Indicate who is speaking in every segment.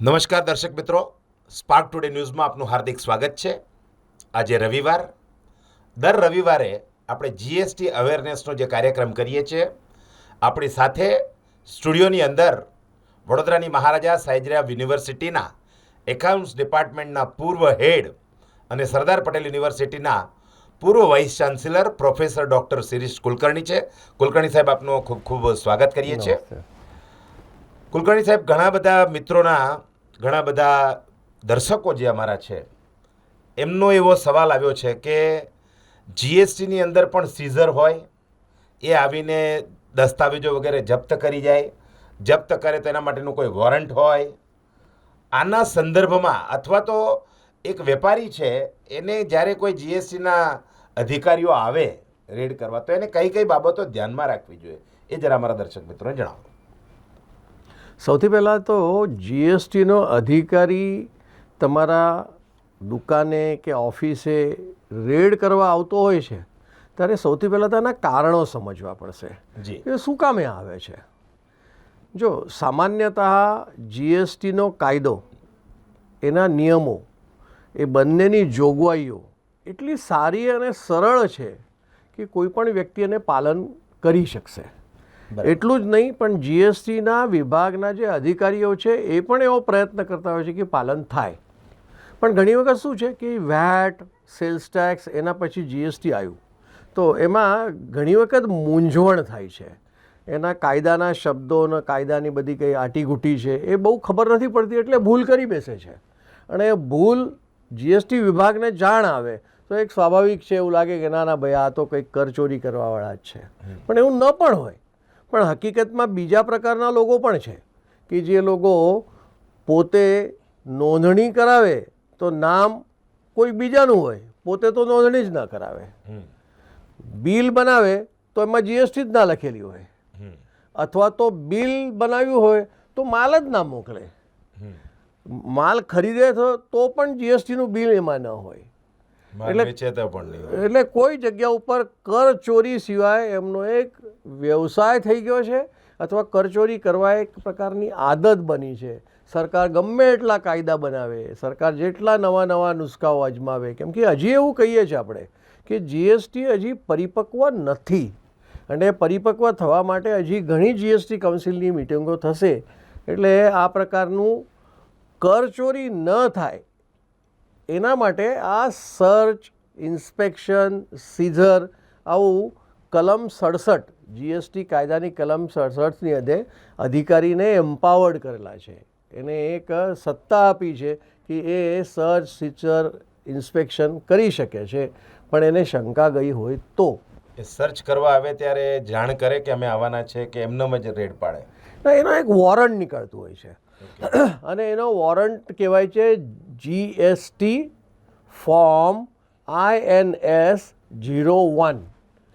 Speaker 1: નમસ્કાર દર્શક મિત્રો. સ્પાર્ક ટુડે ન્યૂઝમાં આપનું હાર્દિક સ્વાગત છે. આજે રવિવાર. દર રવિવારે આપણે જીએસટી અવેરનેસનો જે કાર્યક્રમ કરીએ છીએ આપણી સાથે સ્ટુડિયોની અંદર વડોદરાની મહારાજા સાયજરાવ યુનિવર્સિટીના એકાઉન્ટ્સ ડિપાર્ટમેન્ટના પૂર્વ હેડ અને સરદાર પટેલ યુનિવર્સિટીના પૂર્વ vice chancellor professor doctor Shirish Kulkarni છે. કુલકર્ણી સાહેબ આપનું ખૂબ ખૂબ સ્વાગત કરીએ છીએ. કુલકર્ણી સાહેબ ઘણા બધા મિત્રોના ઘણા બધા દર્શકો જે અમારા છે, એમનો એવો સવાલ આવ્યો છે કે જીએસટીની અંદર પણ સીઝર હોય, એ આવીને દસ્તાવેજો વગેરે જપ્ત કરી જાય, જપ્ત કરે તો એના માટેનું કોઈ વોરંટ હોય. આના સંદર્ભમાં અથવા તો એક વેપારી છે, એને જ્યારે કોઈ જીએસટીના અધિકારીઓ આવે રેડ કરવા, તો એને કઈ કઈ બાબતો ધ્યાનમાં રાખવી જોઈએ, એ જરા અમારા દર્શક મિત્રોને જણાવો.
Speaker 2: સૌથી પહેલાં તો જીએસટીનો અધિકારી તમારા દુકાને કે ઓફિસે રેડ કરવા આવતો હોય છે ત્યારે સૌથી પહેલાં તો એના કારણો સમજવા પડશે.
Speaker 1: જી.
Speaker 2: કે શું કામે આવે છે? જો સામાન્યતઃ જીએસટીનો કાયદો એના નિયમો એ બંનેની જોગવાઈઓ એટલી સારી અને સરળ છે કે કોઈ પણ વ્યક્તિ એને પાલન કરી શકશે. એટલું જ નહીં પણ જીએસટીના વિભાગના જે અધિકારીઓ છે એ પણ એવો પ્રયત્ન કરતા હોય છે કે પાલન થાય. પણ ઘણી વખત શું છે કે વેટ સેલ્સ ટેક્સ એના પછી જીએસટી આવ્યું. તો એમાં ઘણી વખત મૂંઝવણ થાય છે. એના કાયદાના શબ્દોના કાયદાની બધી કંઈ આટીઘૂટી છે એ બહુ ખબર નથી પડતી એટલે ભૂલ કરી બેસે છે. અને ભૂલ જીએસટી વિભાગને જાણ આવે તો એક સ્વાભાવિક છે એવું લાગે કે ના ના ભાઈ આ તો કંઈક કરચોરી કરવાવાળા જ છે. પણ એવું ન પણ હોય. પણ હકીકતમાં બીજા પ્રકારના લોકો પણ છે કે જે લોકો પોતે નોંધણી કરાવે તો નામ કોઈ બીજાનું હોય પોતે તો નોંધણી જ ના કરાવે. બિલ બનાવે તો એમાં જીએસટી જ ના લખેલી હોય. અથવા તો બિલ બનાવ્યું હોય તો માલ જ ના મોકલે. માલ ખરીદે તો તો પણ જીએસટીનું બિલ એમાં ન હોય. એટલે-
Speaker 1: પણ
Speaker 2: એટલે કોઈ જગ્યા ઉપર કર ચોરી સિવાય એમનો એક વ્યવસાય થઈ ગયો છે અથવા કરચોરી કરવા એક પ્રકારની આદત બની છે. સરકાર ગમે એટલા કાયદા બનાવે સરકાર જેટલા નવા નવા નુસ્ખાઓ અજમાવે કેમ કે હજી એવું કહીએ છીએ આપણે કે જીએસટી હજી પરિપક્વ નથી અને પરિપક્વ થવા માટે હજી ઘણી જીએસટી કાઉન્સિલની મિટિંગો થશે. એટલે આ પ્રકારનું કરચોરી ન થાય એના માટે આ સર્ચ ઇન્સ્પેક્શન સીઝર આવું કલમ સડસઠ જીએસટી કાયદાની કલમ સડસઠની અધે અધિકારીને એમ્પાવર્ડ કરેલા છે. એને એક સત્તા આપી છે કે એ સર્ચ સીચર ઇન્સ્પેક્શન કરી શકે છે. પણ એને શંકા ગઈ હોય તો.
Speaker 1: એ સર્ચ કરવા આવે ત્યારે જાણ કરે કે અમે આવવાના છે કે એમનેમ જ રેડ પાડે.
Speaker 2: ના એનો એક વોરંટ નીકળતું હોય છે. અને એનો વોરંટ કહેવાય છે GST form INS N S zero one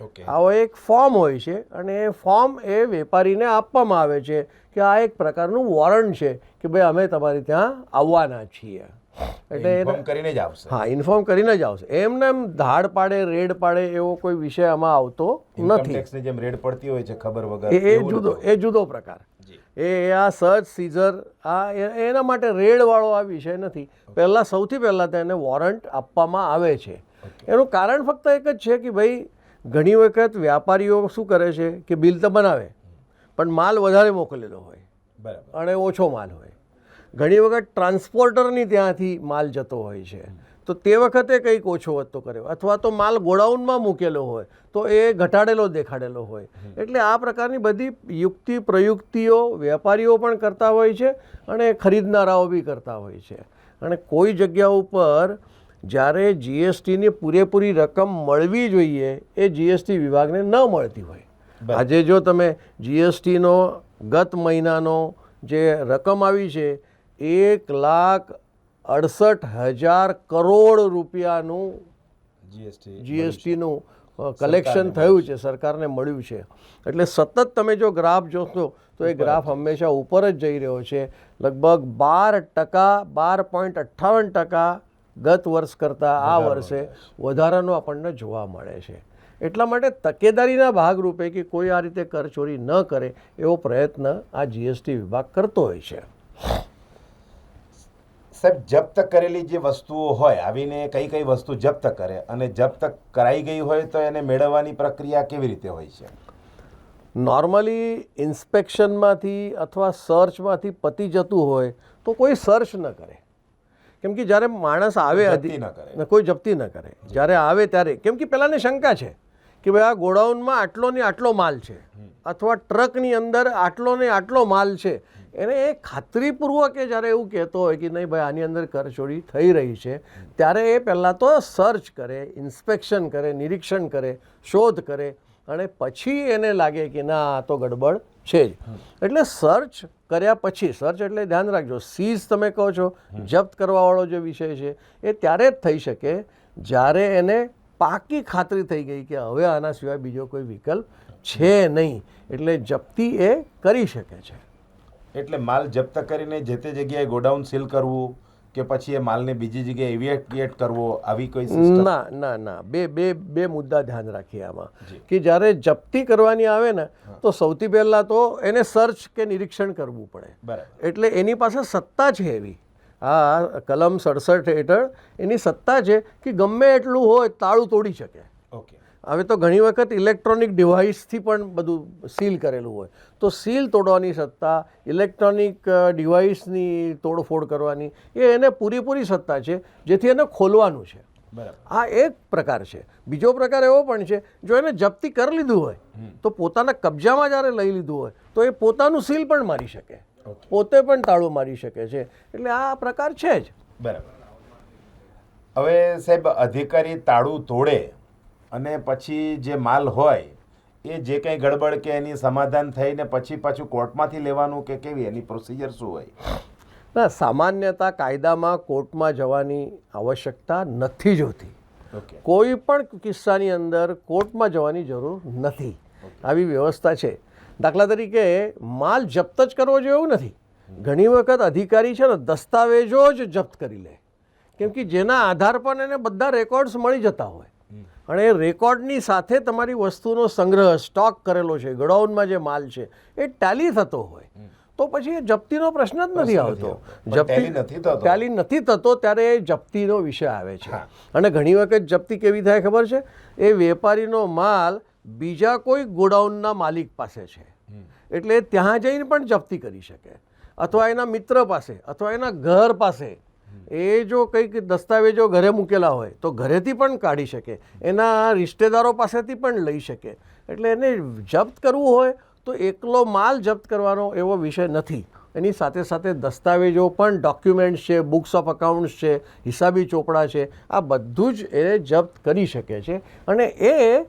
Speaker 1: okay
Speaker 2: આવો એક ફોર્મ હોય છે અને એ ફોર્મ એ વેપારીને આપવામાં આવે છે કે આ એક પ્રકારનું વોરંટ છે કે ભાઈ અમે તમારી ત્યાં આવવાના છીએ. એટલે
Speaker 1: કરીને જ આવશે.
Speaker 2: હા ઇન્ફોર્મ કરીને જ આવશે. એમને એમ ધાડ પાડે રેડ પાડે એવો કોઈ વિષય આમાં આવતો નથી.
Speaker 1: જેમ રેડ પડતી હોય છે ખબર વગર
Speaker 2: એ જુદો એ જુદો પ્રકાર. એ આ સર્ચ સીઝર આ એ- એના માટે રેડવાળો આ વિષય નથી. પહેલાં સૌથી પહેલાં તેને વોરંટ આપવામાં આવે છે. એનું કારણ ફક્ત એક જ છે કે ભાઈ ઘણી વખત વ્યાપારીઓ શું કરે છે કે બિલ તો બનાવે પણ માલ વધારે મોકલેલો હોય.
Speaker 1: બરાબર.
Speaker 2: અને ઓછો માલ હોય. ઘણી વખત ટ્રાન્સપોર્ટરની ત્યાંથી માલ જતો હોય છે. તો તે વખતે કંઈક ઓછો વધતો કર્યો. અથવા તો માલ ગોડાઉનમાં મૂકેલો હોય તો એ ઘટાડેલો દેખાડેલો હોય. એટલે આ પ્રકારની બધી યુક્તિ પ્રયુક્તિઓ વેપારીઓ પણ કરતા હોય છે અને ખરીદનારાઓ બી કરતા હોય છે. અને કોઈ જગ્યા ઉપર જ્યારે જીએસટીની પૂરેપૂરી રકમ મળવી જોઈએ એ જીએસટી વિભાગને ન મળતી હોય. આજે જો તમે જીએસટીનો ગત મહિનાનો જે રકમ આવી છે એક લાખ અડસઠ હજાર કરોડ રૂપિયાનું
Speaker 1: જીએસટી
Speaker 2: જીએસટીનું કલેક્શન થયું છે સરકારને મળ્યું છે. એટલે સતત તમે જો ગ્રાફ જોશો તો એ ગ્રાફ હંમેશા ઉપર જ જઈ રહ્યો છે. લગભગ બાર ટકા બાર પોઈન્ટ અઠ્ઠાવન ટકા ગત વર્ષ કરતાં આ વર્ષે વધારાનો આપણને જોવા મળે છે. એટલા માટે તકેદારીના ભાગરૂપે કે કોઈ આ રીતે કરચોરી ન કરે એવો પ્રયત્ન આ જીએસટી વિભાગ કરતો હોય છે.
Speaker 1: સાહેબ જપ્ત કરેલી જે વસ્તુઓ હોય આવીને કઈ કઈ વસ્તુ જપ્ત કરે અને જપ્ત કરાઈ ગઈ હોય તો એને મેળવવાની પ્રક્રિયા કેવી રીતે હોય છે?
Speaker 2: નોર્મલી ઇન્સ્પેક્શનમાંથી અથવા સર્ચમાંથી પતી જતું હોય તો કોઈ સર્ચ ન કરે. કેમ કે જ્યારે માણસ આવે હતી
Speaker 1: ન કરે.
Speaker 2: ને કોઈ જપ્તી ન કરે. જ્યારે આવે ત્યારે કેમ કે પહેલાંને શંકા છે કે ભાઈ આ ગોડાઉનમાં આટલો ને આટલો માલ છે અથવા ટ્રકની અંદર આટલો ને આટલો માલ છે. એને એ ખાતરીપૂર્વક એ જ્યારે એવું કહેતો હોય કે નહીં ભાઈ આની અંદર કરચોરી થઈ રહી છે ત્યારે એ પહેલાં તો સર્ચ કરે ઇન્સ્પેક્શન કરે નિરીક્ષણ કરે શોધ કરે અને પછી એને લાગે કે ના આ તો ગડબડ છે જ. એટલે સર્ચ કર્યા પછી સર્ચ એટલે ધ્યાન રાખજો સીઝ તમે કહો છો જપ્ત કરવાવાળો જે વિષય છે એ ત્યારે જ થઈ શકે જ્યારે એને પાકી ખાતરી થઈ ગઈ કે હવે આના સિવાય બીજો કોઈ વિકલ્પ છે નહીં. એટલે જપ્તી એ કરી શકે છે.
Speaker 1: એટલે માલ જપ્ત કરીને જે તે જગ્યાએ ગોડાઉન સીલ કરવું કે પછી એ માલને બીજી જગ્યાએ એવિએટ કરવો આવી કોઈ
Speaker 2: ના ના ના. બે બે બે મુદ્દા ધ્યાન રાખીએ આમાં. કે જ્યારે જપ્તી કરવાની આવે ને તો સૌથી પહેલાં તો એને સર્ચ કે નિરીક્ષણ કરવું પડે.
Speaker 1: બરાબર.
Speaker 2: એટલે એની પાસે સત્તા છે એવી આ કલમ સડસઠ હેઠળ એની સત્તા છે કે ગમે એટલું હોય તાળું તોડી શકે.
Speaker 1: ઓકે.
Speaker 2: હવે તો ઘણી વખત ઇલેક્ટ્રોનિક ડિવાઇસથી પણ બધું સીલ કરેલું હોય. તો સીલ તોડવાની સત્તા ઇલેક્ટ્રોનિક ડિવાઇસની તોડફોડ કરવાની એ એને પૂરેપૂરી સત્તા છે જેથી એને ખોલવાનું છે.
Speaker 1: બરાબર.
Speaker 2: આ એક પ્રકાર છે. બીજો પ્રકાર એવો પણ છે જો એને જપ્તી કરી લીધું હોય તો પોતાના કબજામાં જ્યારે લઈ લીધું હોય તો એ પોતાનું સીલ પણ મારી શકે. પોતે પણ તાળું મારી શકે છે. એટલે આ પ્રકાર છે જ.
Speaker 1: બરાબર. હવે સાહેબ અધિકારી તાળું તોડે અને પછી જે માલ હોય એ જે કંઈ ગડબડ કે એની સમાધાન થઈને પછી પાછું કોર્ટમાંથી લેવાનું કે કેવી એની પ્રોસિજર શું હોય?
Speaker 2: ના સામાન્યતા કાયદામાં કોર્ટમાં જવાની આવશ્યકતા નથી જ હોતી. કોઈ પણ કિસ્સાની અંદર કોર્ટમાં જવાની જરૂર નથી. આવી વ્યવસ્થા છે. દાખલા તરીકે માલ જપ્ત જ કરવો જોઈએ એવું નથી. ઘણી વખત અધિકારી છે ને દસ્તાવેજો જ જપ્ત કરી લે. કેમ કે જેના આધાર પર એને બધા રેકોર્ડ્સ મળી જતા હોય. અને એ રેકોર્ડની સાથે તમારી વસ્તુનો સંગ્રહ સ્ટોક કરેલો છે ગોડાઉનમાં જે માલ છે એ ટેલી થતો હોય. તો પછી એ જપ્તીનો પ્રશ્ન જ નથી આવતો.
Speaker 1: જપ્તી tally નથી થતો.
Speaker 2: ટેલી નથી થતો ત્યારે એ જપ્તીનો વિષય આવે છે. અને ઘણી વખત જપ્તી કેવી થાય ખબર છે? એ વેપારીનો માલ બીજા કોઈ ગોડાઉનના માલિક પાસે છે. એટલે ત્યાં જઈને પણ જપ્તી કરી શકે. અથવા એના મિત્ર પાસે અથવા એના ઘર પાસે. એ જો કંઈક દસ્તાવેજો ઘરે મૂકેલા હોય, તો ઘરેથી પણ કાઢી શકે. એના રિશ્તેદારો પાસેથી પણ લઈ શકે. એટલે એને જપ્ત કરવું હોય, તો એકલો માલ જપ્ત કરવાનો એવો વિષય નથી. એની સાથે સાથે દસ્તાવેજો પણ, ડોક્યુમેન્ટ્સ છે, બુક્સ ઓફ અકાઉન્ટ્સ છે, હિસાબી ચોપડા છે, આ બધું જ એ જપ્ત કરી શકે છે. અને એ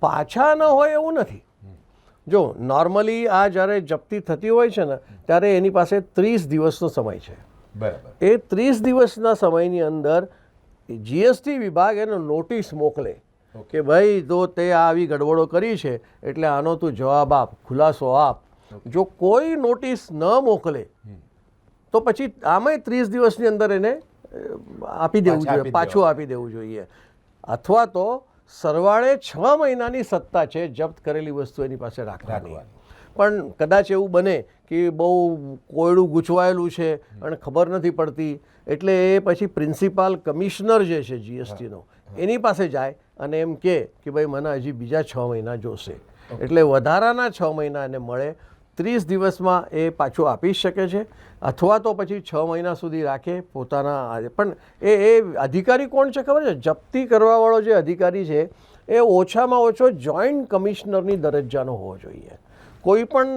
Speaker 2: પાછા ન હોય એવું નથી. જો નોર્મલી આ જ્યારે જપ્તી થતી હોય છે ને, ત્યારે એની પાસે ત્રીસ દિવસનો સમય છે.
Speaker 1: બરાબર.
Speaker 2: એ ત્રીસ દિવસના સમયની અંદર જીએસટી વિભાગ એનો નોટિસ મોકલે કે ભાઈ તો તે આવી ગડબડો કરી છે એટલે આનો તું જવાબ આપ ખુલાસો આપ. જો કોઈ નોટિસ ન મોકલે તો પછી આમાંય ત્રીસ દિવસની અંદર એને આપી દેવું જોઈએ પાછું આપી દેવું જોઈએ. અથવા તો સરવાળે છ મહિનાની સત્તા છે જપ્ત કરેલી વસ્તુ એની પાસે રાખવાની. પણ કદાચ એવું બને કે બહુ કોયડું ગૂંચવાયેલું છે અને ખબર નથી પડતી. એટલે એ પછી પ્રિન્સિપાલ કમિશનર જે છે જીએસટીનો એની પાસે જાય અને એમ કે કે ભાઈ મને હજી બીજા છ મહિના જોશે. એટલે વધારાના છ મહિના એને મળે. ત્રીસ દિવસમાં એ પાછું આપી શકે છે. અથવા તો પછી છ મહિના સુધી રાખે પોતાના પણ એ એ અધિકારી કોણ છે ખબર છે? જપ્તી કરવાવાળો જે અધિકારી છે એ ઓછામાં ઓછો જોઈન્ટ કમિશનરની દરજ્જાનો હોવો જોઈએ. કોઈ પણ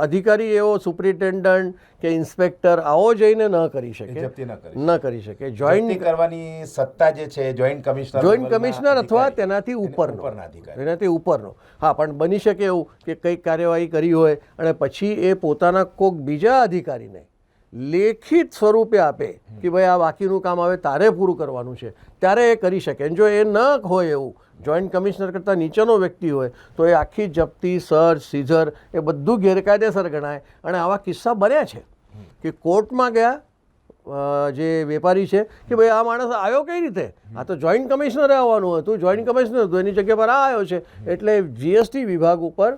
Speaker 2: અધિકારી એવો સુપ્રિન્ટેન્ડન્ટ કે ઇન્સ્પેક્ટર આવો જઈને ન કરી શકે.
Speaker 1: ન કરી
Speaker 2: શકે. જોઈન્ટ
Speaker 1: કરવાની સત્તા જે છે જોઈન્ટ કમિશનર
Speaker 2: જોઈન્ટ કમિશનર અથવા તેનાથી ઉપરનો. તેનાથી ઉપરનો. હા પણ બની શકે એવું કે કંઈક કાર્યવાહી કરી હોય અને પછી એ પોતાના કોઈક બીજા અધિકારીને લેખિત સ્વરૂપે આપે કે ભાઈ આ બાકીનું કામ હવે તારે પૂરું કરવાનું છે. ત્યારે એ કરી શકે. જો એ ન હોય એવું જોઈન્ટ કમિશનર કરતાં નીચેનો વ્યક્તિ હોય, તો એ આખી જપ્તી સર્ચ સીઝર, એ બધું ગેરકાયદેસર ગણાય. અને આવા કિસ્સા બન્યા છે કે કોર્ટમાં ગયા જે વેપારી છે, કે ભાઈ આ માણસ આવ્યો કઈ રીતે? આ તો જોઈન્ટ કમિશનરે આવવાનું હતું. જોઈન્ટ કમિશનર હતું એની જગ્યા પર આ આવ્યો છે. એટલે જીએસટી વિભાગ ઉપર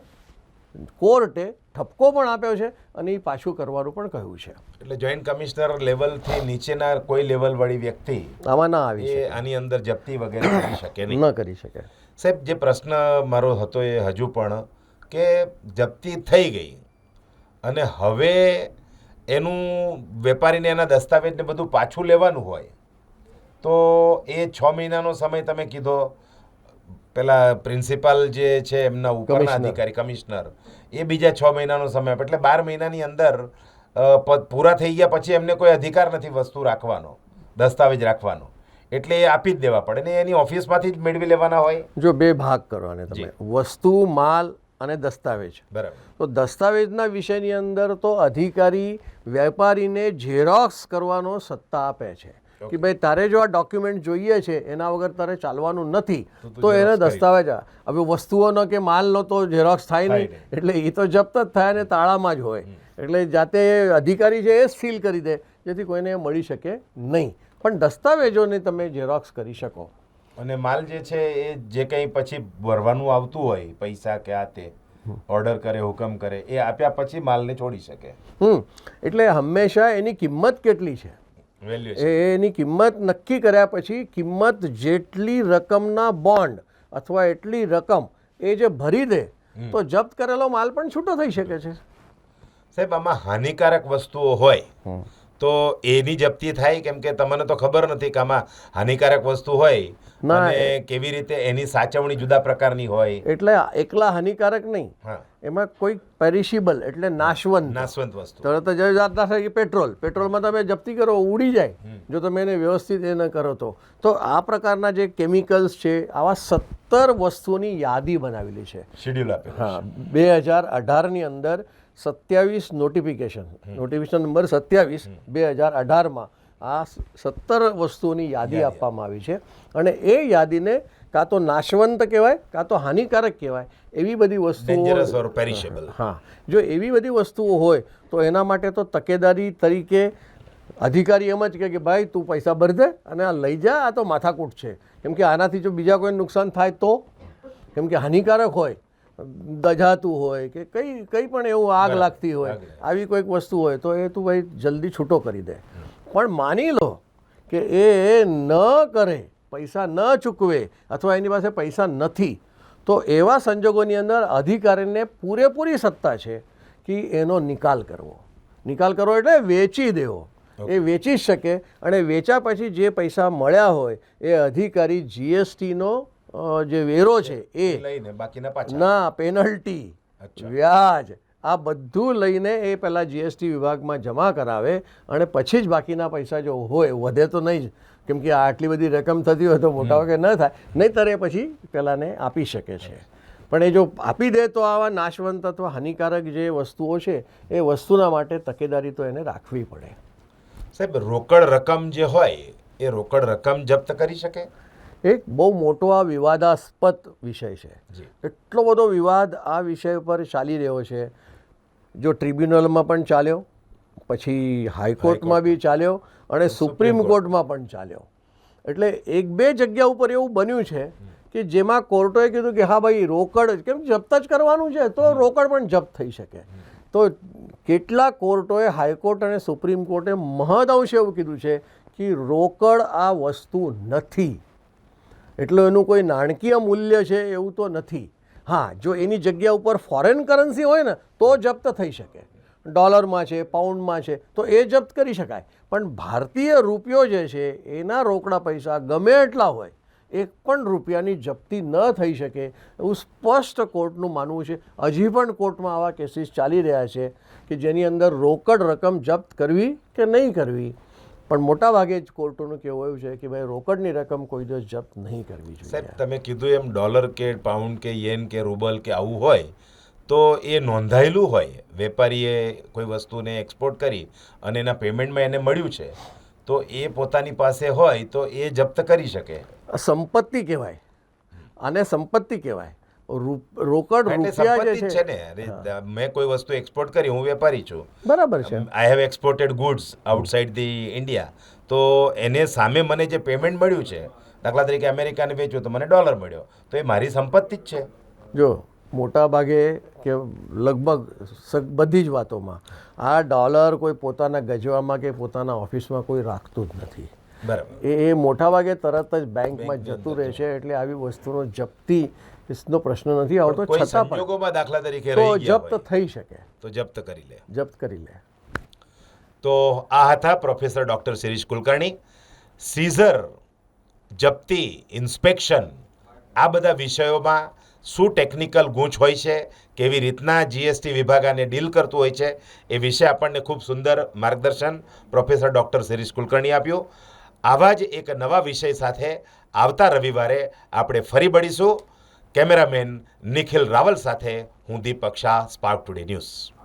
Speaker 2: કોર્ટે ઠપકો પણ આપ્યો છે અને એ પાછું કરવાનું પણ કહ્યું છે.
Speaker 1: એટલે જોઈન્ટ કમિશનર લેવલથી નીચેના કોઈ લેવલવાળી વ્યક્તિ
Speaker 2: આમાં ના આવી શકે.
Speaker 1: આની અંદર જપ્તી વગેરે કરી શકે નહીં.
Speaker 2: ન કરી શકે.
Speaker 1: સાહેબ જે પ્રશ્ન મારો હતો એ હજુ પણ કે જપ્તી થઈ ગઈ અને હવે એનું વેપારીને એના દસ્તાવેજને બધું પાછું લેવાનું હોય તો એ છ મહિનાનો સમય તમે કીધો પેલા પ્રિન્સિપાલ જે છે એમના ઉપરના અધિકારી કમિશનર એ બીજા છ મહિનાનો સમય એટલે બાર મહિનાની અંદર પૂરા થઈ ગયા પછી એમને કોઈ અધિકાર નથી વસ્તુ રાખવાનો દસ્તાવેજ રાખવાનો. એટલે એ આપી જ દેવા પડે ને એની ઓફિસમાંથી જ મેળવી લેવાના હોય.
Speaker 2: જો બે ભાગ કરો તમે. વસ્તુ માલ અને દસ્તાવેજ.
Speaker 1: બરાબર.
Speaker 2: તો દસ્તાવેજના વિષયની અંદર તો અધિકારી વેપારીને ઝેરોક્સ કરવાનો સત્તા આપે છે. કે ભાઈ તારે જો આ ડોક્યુમેન્ટ જોઈએ છે એના વગર તારે ચાલવાનું નથી
Speaker 1: તો
Speaker 2: એને દસ્તાવેજ હવે વસ્તુઓનો કે માલનો તો ઝેરોક્સ થાય નહીં એટલે એ તો જપ્ત જ થાય અને તાળામાં જ હોય. એટલે જાતે અધિકારી છે એ જ સીલ કરી દે જેથી કોઈને મળી શકે નહીં. પણ દસ્તાવેજોને તમે ઝેરોક્સ કરી શકો.
Speaker 1: અને માલ જે છે એ જે કંઈ પછી ભરવાનું આવતું હોય પૈસા કે આ તે ઓર્ડર કરે હુકમ કરે એ આપ્યા પછી માલને છોડી શકે.
Speaker 2: હમ. એટલે હંમેશા એની કિંમત કેટલી છે? એની કિંમત નક્કી કર્યા પછી કિંમત જેટલી રકમના બોન્ડ અથવા એટલી રકમ એ જે ભરી દે તો જપ્ત કરેલો માલ પણ છૂટો થઈ શકે છે.
Speaker 1: સાહેબ આમાં હાનિકારક વસ્તુઓ હોય તો એની જપ્તી થાય? કેમ કે તમને તો ખબર નથી કે આમાં હાનિકારક વસ્તુ હોય અને કેવી રીતે એની સાચવણી જુદા પ્રકારની હોય.
Speaker 2: એટલે એકલા હાનિકારક નહીં. એમાં કોઈ પેરિશિબલ એટલે નાશવંત.
Speaker 1: નાશવંત વસ્તુ.
Speaker 2: તરત જ થાય કે પેટ્રોલ પેટ્રોલમાં તમે જપ્તી કરો ઉડી જાય. જો તમે એને વ્યવસ્થિત એ ન કરો તો. તો આ પ્રકારના જે કેમિકલ્સ છે આવા સત્તર વસ્તુઓની યાદી બનાવેલી છે.
Speaker 1: શેડ્યુલ આપે
Speaker 2: હા બે હજાર અઢારની અંદર સત્યાવીસ નોટિફિકેશન નોટિફિકેશન નંબર સત્યાવીસ બે હજાર અઢારમાં આ સત્તર વસ્તુઓની યાદી આપવામાં આવી છે. અને એ યાદીને કાં તો નાશવંત કહેવાય કાં તો હાનિકારક કહેવાય એવી બધી વસ્તુઓ
Speaker 1: પેરિશેબલ
Speaker 2: હા. જો એવી બધી વસ્તુઓ હોય તો એના માટે તો તકેદારી તરીકે અધિકારી એમ જ કહે કે ભાઈ તું પૈસા ભરજે દે અને આ લઈ જા આ તો માથાકૂટ છે. કેમ કે આનાથી જો બીજા કોઈ નુકસાન થાય તો? કેમ કે હાનિકારક હોય દજાતું હોય કે કઈ કંઈ પણ એવું આગ લાગતી હોય આવી કોઈક વસ્તુ હોય તો એ તું ભાઈ જલ્દી છૂટો કરી દે. પણ માની લો કે એ ન કરે પૈસા ન ચૂકવે અથવા એની પાસે પૈસા નથી તો એવા સંજોગોની અંદર અધિકારીને પૂરેપૂરી સત્તા છે કે એનો નિકાલ કરવો. નિકાલ કરવો એટલે વેચી દેવો. એ વેચી શકે અને વેચ્યા પછી જે પૈસા મળ્યા હોય એ અધિકારી જીએસટીનો જે વેરો છે એ
Speaker 1: લઈને બાકીના પાછા.
Speaker 2: ના પેનલ્ટી વ્યાજ આ બધું લઈને એ પહેલાં જીએસટી વિભાગમાં જમા કરાવે અને પછી જ બાકીના પૈસા જો હોય વધે તો નહીં જ. કેમ કે આટલી બધી રકમ થતી હોય તો મોટા વગર ન થાય. નહીંતર એ પછી પહેલાંને આપી શકે છે. પણ એ જો આપી દે તો આવા નાશવંત અથવા હાનિકારક જે વસ્તુઓ છે એ વસ્તુના માટે તકેદારી તો એને રાખવી પડે.
Speaker 1: સાહેબ રોકડ રકમ જે હોય એ રોકડ રકમ જપ્ત કરી શકે?
Speaker 2: એક બહુ મોટો આ વિવાદાસ્પદ વિષય છે. એટલો બધો વિવાદ આ વિષય પર ચાલી રહ્યો છે. જો ટ્રિબ્યુનલમાં પણ ચાલ્યો પછી હાઈકોર્ટમાં બી ચાલ્યો અને સુપ્રીમ કોર્ટમાં પણ ચાલ્યો. એટલે એક બે જગ્યા ઉપર એવું બન્યું છે કે જેમાં કોર્ટોએ કીધું કે હા ભાઈ રોકડ કેમ જપ્ત જ કરવાનું છે? તો રોકડ પણ જપ્ત થઈ શકે. તો કેટલા કોર્ટોએ હાઈકોર્ટ અને સુપ્રીમ કોર્ટે મહદઅંશે એવું કીધું છે કે રોકડ આ વસ્તુ નથી. એટલે એનું કોઈ નાણાકીય મૂલ્ય છે એવું તો નથી. હા, જો એની જગ્યા ઉપર ફોરેન કરન્સી હોય ને, તો જપ્ત થઈ શકે. ડોલરમાં છે પાઉન્ડમાં છે, તો એ જપ્ત કરી શકાય. પણ ભારતીય રૂપિયો જે છે, એના રોકડા પૈસા ગમે એટલા હોય, એક પણ રૂપિયાની જપ્તી ન થઈ શકે. એવું સ્પષ્ટ કોર્ટનું માનવું છે. હજી પણ કોર્ટમાં આવા કેસીસ ચાલી રહ્યા છે કે જેની અંદર રોકડ રકમ જપ્ત કરવી કે નહીં કરવી પણ મોટા ભાગે જ કોર્ટોનું કહેવું એવું છે કે ભાઈ રોકડની રકમ કોઈ દિવસ જપ્ત નહીં કરવી જોઈએ.
Speaker 1: સાહેબ તમે કીધું એમ ડોલર કે પાઉન્ડ કે યેન કે રૂબલ કે આવું હોય તો એ નોંધાયેલું હોય. વેપારીએ કોઈ વસ્તુને એક્સપોર્ટ કરી અને એના પેમેન્ટમાં એને મળ્યું છે તો એ પોતાની પાસે હોય તો એ જપ્ત કરી શકે.
Speaker 2: સંપત્તિ કહેવાય. આને સંપત્તિ કહેવાય. રોકડ રૂપિયા જે
Speaker 1: છે. ને. મેં કોઈ વસ્તુ એક્સપોર્ટ કરી હું વેપારી છું.
Speaker 2: બરાબર છે.
Speaker 1: I have exported goods outside the India તો એને સામે મને જે પેમેન્ટ મળ્યું છે દાખલા તરીકે અમેરિકાને વેચ્યું તો મને ડોલર મળ્યો. તો એ મારી સંપત્તિ જ છે.
Speaker 2: જો મોટા ભાગે કે લગભગ બધી જ વાતોમાં આ ડોલર કોઈ પોતાના ગજવામાં કે પોતાના ઓફિસમાં કોઈ રાખતું જ નથી.
Speaker 1: બરાબર.
Speaker 2: એ એ મોટા ભાગે તરત જ બેંકમાં જતું રહે છે. એટલે આવી વસ્તુનો જપ્તી નો પ્રશ્ન નથી આવતો છતાં પણ.
Speaker 1: દાખલા તરીકે
Speaker 2: તો જપ્ત થઈ શકે.
Speaker 1: તો જપ્ત કરી લે.
Speaker 2: જપ્ત કરી લે.
Speaker 1: તો આ હતા professor doctor Shirish Kulkarni seizure જપ્તી inspection આ બધા વિષયોમાં શું ટેકનિકલ ગૂંચ હોય છે કેવી રીતના જીએસટી વિભાગ આને ડીલ કરતું હોય છે એ વિશે આપણને ખૂબ સુંદર માર્ગદર્શન પ્રોફેસર ડૉક્ટર શિરીષ કુલકર્ણી આપ્યું. આવા જ એક નવા વિષય સાથે આવતા રવિવારે આપણે ફરી મળીશું. કેમેરામેન નિખિલ રાવલ સાથે હું Deepak Shah spark today news.